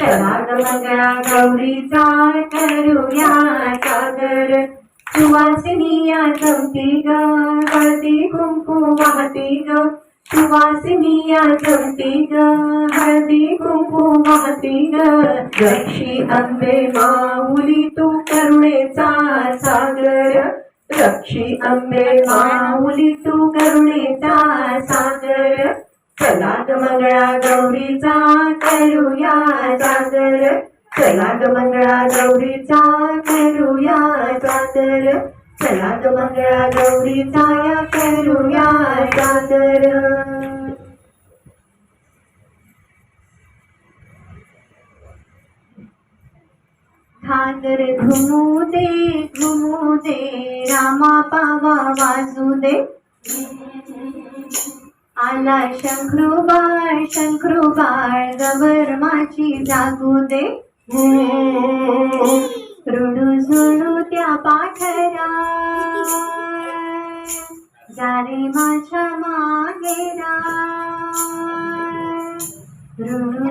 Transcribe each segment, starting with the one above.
चला मंगळा गौरीचा करूया जागर सुवासिनिया जमती ग हळदी कुंकू वाहती ग सुवासिनिया जमती ग हळदी कुंकू वाहती ग रक्षी अंबे माऊली तू करुणेचा सागर रक्षी अंबे माऊली तू करुणेचा सागर. चला मंगळा गौरीचा करूया जागर चला मंगळा गौरीचा करूया जागर चला मंगळा गौरीचा करूया जागर घागर घुमू दे घुमू दे रामा पावा वाजू दे. आला शंखरूबाळ शंखरूबाळ गबर माझी जागू दे. रुडू झुडू त्या पाठरा जारे माझ्या मागेरा.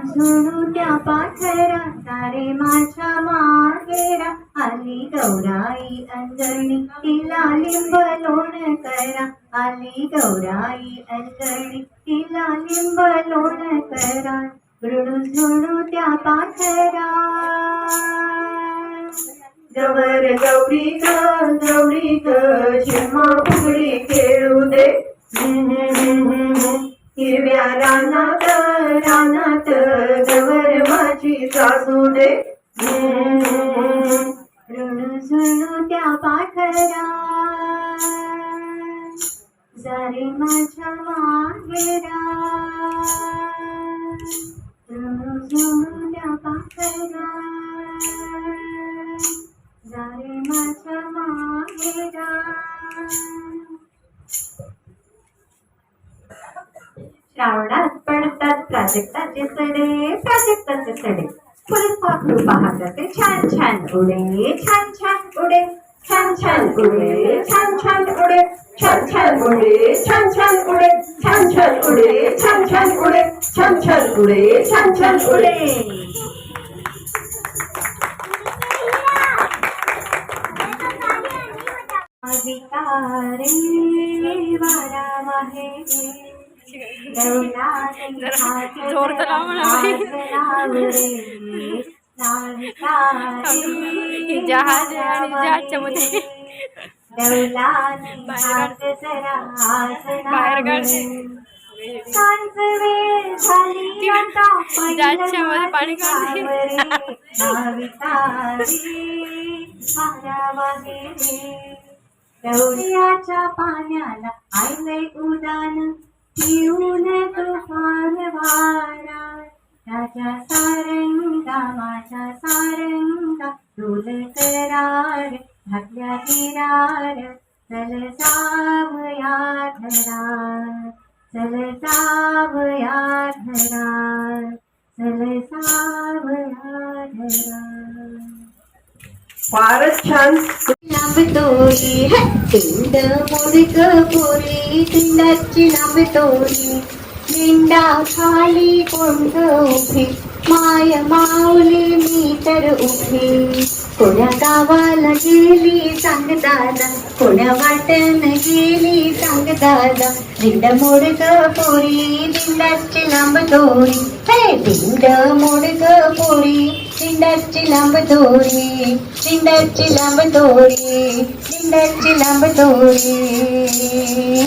रुणू त्या पाखरा तारे माझ्या माहेरा आली गौराई अंजणी तिला लिंब लोण करा. आली गौराई अंजणी तिला लिंब लोण करा. रुणू झुणू त्या पाखरा. गवर गौरी ग गौरी ग झिम्मा फुगडी खेळू दे. हिरव्या रानात रानात गवर माझी सासू दे. ऋण झुणू त्या पाखरा. जारे माझ्या मागेरा ऋण झुणू त्या पाखरा. जारे माझ्या मागेरा श्रावणात पडतात प्राजक्ताचे सडे प्राजक्ताचे सडे फुलपाखरू पाहतात ते छान छान उडे छान छान उडे छान छान उडे छान छान उडे छान छान उडे छान छान उडे छान छान उडे छान छान उडे छान छान उडे छान छान उडे विकारे वारा वाहे जोर तर जहाज आणि जहाजच्या मध्ये बाहेर काढते. मध्ये पाणी काढते. पाण्याला आयलंय उदान पिऊन तुफान वारा राजा सारंगा माझ्या सारंगा डोल करार घातल्या हिरार चल जावया धरा चल जावया धरा चल जावया धरा फारच छान. लांबतोरी तिंड मोडक पोरी तिंडाची लांबतोरी मेंढा खाली कोंड उभी माय माऊली मी तर उभी. कोण्या गावाला गेली सांग दादा कोण्या वाटण गेली सांग दादा. दिंड मोडक पोरी दिंडाची लांब दोरी हे दिंड मोडक पोरी ડિંડરચી લાંબ દોરી ડિંડરચી લાંબ દોરી ડિંડરચી લાંબ દોરી